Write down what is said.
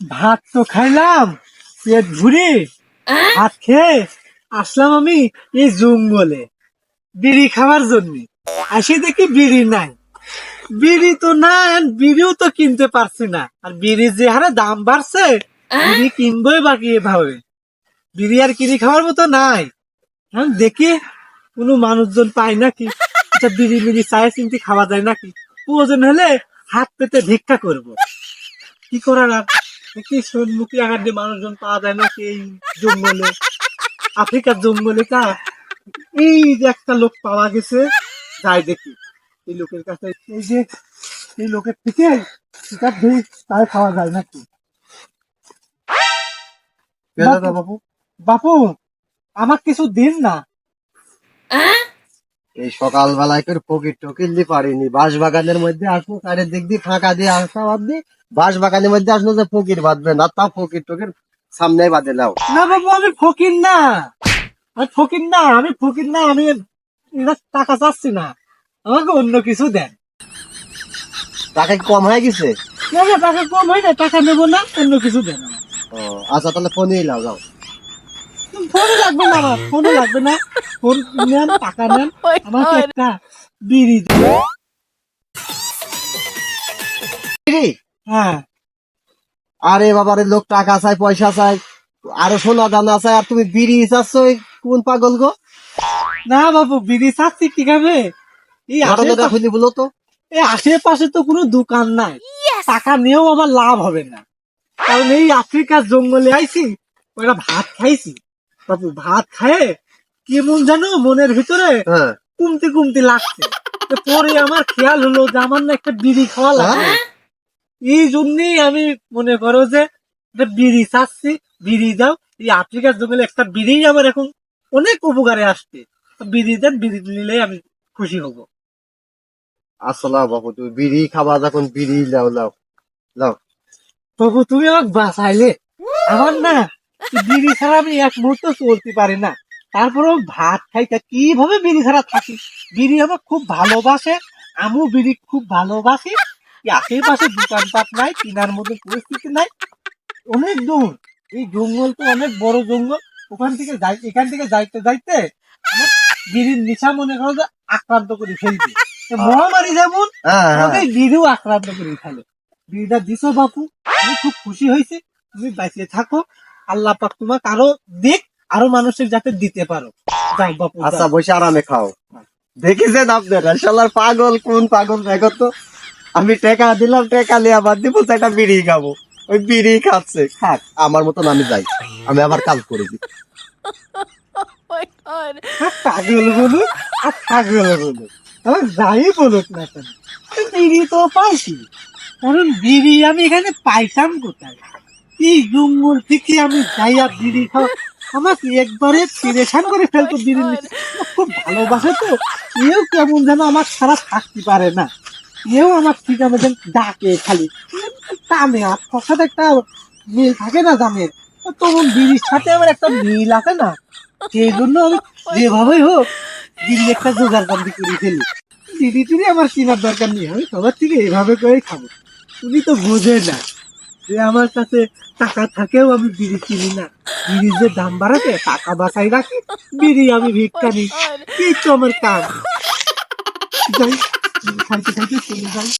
ভাত তো খাইলাম পেট ভুরি ভাত খেয়ে আসলাম আমি এই জঙ্গলে বিড়ি খাওয়ার জন্য। আসি দেখি বিড়ি নাই। বিড়ি তো নাই বিড়িও তো কিনতে পারছি না। আর বিড়ির যে হারে দাম বাড়ছে বিড়ি কিনবই বাকি এভাবে। বিড়ি আর কিনে খাওয়ার মতো নাই। এখন দেখি কোনো মানুষজন পায় নাকি? আচ্ছা বিড়ি বিড়ি চায় চিনতে খাওয়া যায় নাকি? প্রয়োজন হলে হাত পেতে ভিক্ষা করব। কি করার আর? দেখি সন্মুখী আঘাত দিয়ে মানুষজন পাওয়া যায় নাকি এই জঙ্গলে? আফ্রিকার জঙ্গলে তা? এই যে একটা লোক পাওয়া গেছে যাই দেখি। এই লোকের কাছে এই যে এই লোকের থেকে সেটা দিয়ে তাই খাওয়া যায় নাকি? বাবু বাপু আমার কিছু দিন না। এই সকালবেলায় করে ফকির টকির দি পারিনি। বাঁশ বাগানের মধ্যে আসব কারের দিক দিয়ে ফাঁকা দিয়ে আসা বাদ দিয়ে বাঁশ বাগানের মধ্যে আসলো যে ফকির বাঁধবে না তা ফকির টকির সামনে বাঁধে নাও। না বাবু আমি ফকির না। আমি ফকির না আমি ফকির না আমি টাকা চাচ্ছি না। আমাকে অন্য কিছু দেন। টাকা কম হয়ে গেছে? না না টাকা কম হয় না টাকা নেব না অন্য কিছু দেন। ও আচ্ছা তাহলে ফোনই নাও যাও। ফোনে লাগবে না আমার ফোনে লাগবে না। ফোন নেন টাকা নেন আমাকে একটা বিড়ি দেন। বিড়ি? হ্যাঁ। আরে বাবারে লোক টাকা চাই পয়সা চাই আরও সোনা দানা চাই আর তুমি বিড়ি চাচ্ছ এই কোন পাগল গো? না বাবু বিড়ি চাচ্ছি ঠিক আছে এই ঘটনাটা খুলি বলো তো। এই আশেপাশে তো কোনো দোকান নাই। টাকা নিয়েও আমার লাভ হবে না। কারণ এই আফ্রিকার জঙ্গলে আইছি ওরা ভাত খাইছি। বাবু ভাত খায়ে কেমন জানো? মনের ভিতরে হ্যাঁ। কুমতি কুমতি লাগছে। পরে আমার খেয়াল হলো যে আমার না একটা বিড়ি খাওয়া লাগবে। এই জন্যই আমি মনে করো যে একটা বিড়ি চাচ্ছি। বিড়ি দাও। এই আফ্রিকার জঙ্গলে একটা বিড়ি আমার এখন অনেক উপকারে আসছে। বিড়ি দেন বিড়ি নিলেই আমি খুশি হব। আসলা বাবু তুমি বিড়ি খাবা যখন বিড়ি লাও লাও লাও তবু তুমি আমাকে বাঁচাইলে। আমার না বিড়ি ছাড়া আমি এক মুহূর্ত চলতে পারি না। তারপরেও ভাত খাই তা কীভাবে বিড়ি ছাড়া থাকি? বিড়ি আমার খুব ভালোবাসে আমিও বিড়ি খুব ভালোবাসি। আশেপাশে দোকানপাট নাই কেনার মতো পরিস্থিতি নাই। অনেক দূর এই জঙ্গল তো অনেক বড় জঙ্গল। ওখান থেকে যাই এখান থেকে যাইতে যাইতে আমার বিড়ির নিশা মনে করো যে আক্রান্ত করে ফেলবে। মহামারী যেমন হ্যাঁ হ্যাঁ। বিড়িও আক্রান্ত করে ফেলে। বিড়িটা দিছো বাপু আমি খুব খুশি হয়েছি তুমি বাঁচিয়ে থাকো। আল্লাহ পাক তোমাকে আরও দিক আরও মানুষের যাতে দিতে পারো। যাও বাপু আচ্ছা বসে আরামে খাও। দেখেছেন আপনারা শালার পাগল কোন পাগল দেখো তো? আমি টাকা দিলাম টাকা নিয়ে আবার দিব সেটা বিড়ি খাব। ওই বিড়ি খাচ্ছে। খাক আমার মতন আমি যাই। আমি আবার কাজ করে দিই। আর পাগল বলুক আর পাগল বলুক আমার যাই বলুক না কেন? বিড়ি তো পাইছি। কারণ বিড়ি আমি এখানে পাইতাম কোথায়? এই জঙ্গল থেকে আমি যাইয়া বিড়ি খাওয়া আমাকে একবারে পেরেশান করে ফেলতো বিড়ি খুব ভালোবাসে তো। এও কেমন যেন আমার ছাড়া থাকতে পারে না। এও আমার ঠিক আমি যেন ডাকে খালি। টানে আর সাথে একটা মিল থাকে না দামের তখন বিড়ির সাথে আমার একটা মিল আছে না। সেই জন্য আমি যেভাবেই হোক বিড়ি একটা জোগাড় বন্দি করে ফেলি। বিড়ি টিড়ি আমার কেনার দরকার নেই। আমি সবার থেকে এভাবে করেই খাব। তুমি তো বোঝে না। যে আমার কাছে টাকা থাকেও আমি বিড়ি কিনি না। বিড়ি যে দাম বাড়াতে টাকা বাঁচাই রাখি, বিড়ি আমি ভিক্ষা নিই। তো আমার কাজ। যাই, খাইতে খাইতে চলে যাই।